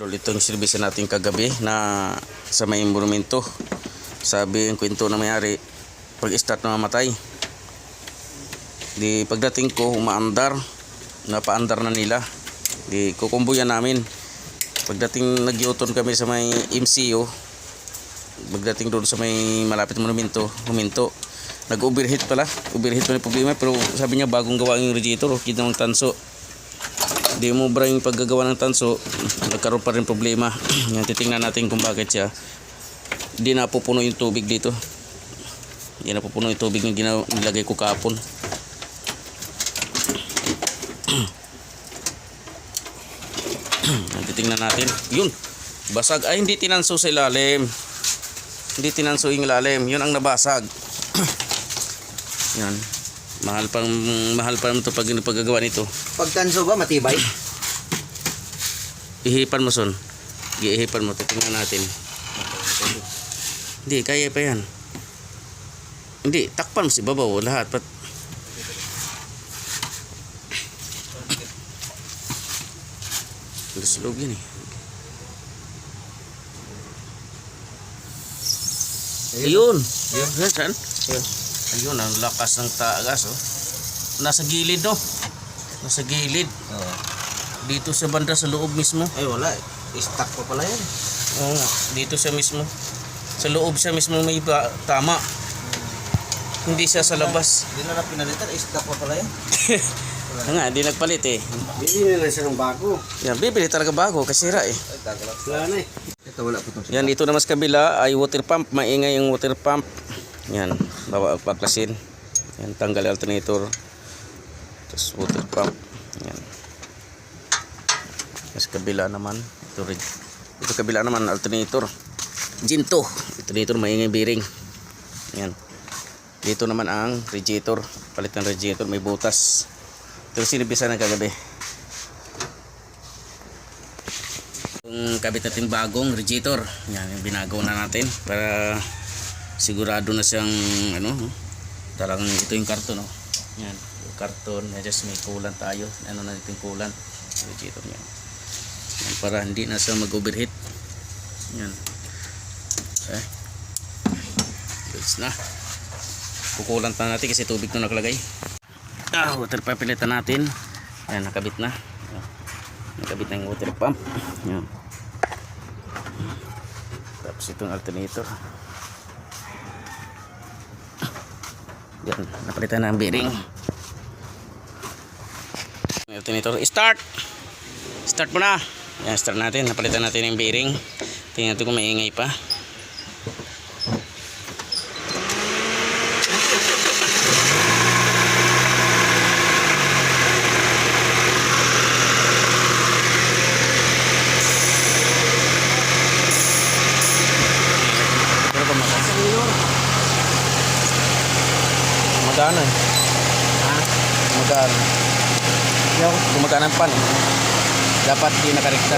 Dol itong service natin kagabi na sa may monumento. Sabi ang kwento na mayari, pag start na mamatay. Di pagdating ko, umaandar. Napaandar na nila. Di kukumbuyan namin. Pagdating nagyuton kami sa may MCO, pagdating doon sa may malapit monumento, huminto. Nag-overheat pala. Overheat pala yung problema. Pero sabi niya bagong gawa yung radiator. Kita ng tanso. Di mo bra yung paggagawa ng tanso, nagkaroon pa rin problema. Yan, titingnan natin kung bakit siya. Di na pupuno yung tubig dito. Di na pupuno yung tubig yung nilagay ko kapon. Titingnan natin. Yun. Basag. Ay, hindi tinanso sa ilalim. Hindi tinanso yung ilalim. Yun ang nabasag. Yan. Mahal pang mahal pa naman ito pag paggagawa nito. Pagtanso ba matibay? Ihipan mo son. Ihipan mo. Titingnan natin. Hindi, kaya pa yan. Hindi, takpan mo si babaw lahat. Pat Luslog yan eh. Ayun. Ayun. Saan? Ayun. Ayun, ang lakas ng tagas oh. Nasa gilid no. Nasa gilid. Oo. Dito sa banda sa loob mismo. Ay wala eh. Stuck pa pala yan. Oo nga, dito siya mismo. Sa loob siya mismo may ba, tama. Hindi siya sa labas. Hindi na na pinalitan. Stuck pa pala yan. Kaya nga, hindi nagpalit eh. Bili na siya ng bago. Yan, bibili talaga bago, kasira eh. Ay tagalat. Wala na eh. Ito wala po Yan, dito naman sa kabila ay water pump. Maingay yung water pump. Yan, bawa paklasin. Yan, tanggal alternator. Tapos water pump. Yan. Sa kabila naman, ito rin. Ito kabila naman, alternator. Ginto. Alternator, maingay bearing. Yan. Dito naman ang radiator. Palit ng radiator, may butas. Ito sinibisa ng kagabi. Yung kabit natin bagong radiator. Yan, yung binagaw na natin para sigurado na siyang ano, no? talagang ito yung karton, no? Yan, yung karton, yan just may kulan tayo. Ano na natin kulan? Radiator niya. Yan, para hindi na siya mag-overheat. Yan. Okay. Goods na. Kukulan pa natin kasi tubig na nakalagay. Ah, water pump pilitan natin. Ayan, nakabit na. Nakabit na yung water pump. Ayan. Tapos itong alternator. Yan, napalitan na ang bearing. Alternator, start! Start mo na! Yan, start natin. Napalitan natin yung bearing. Tingnan natin kung maingay pa. Pero ba magana? Magana eh. Ha? Magana. Yung gumagana ang pan. Dapat di nakarekta.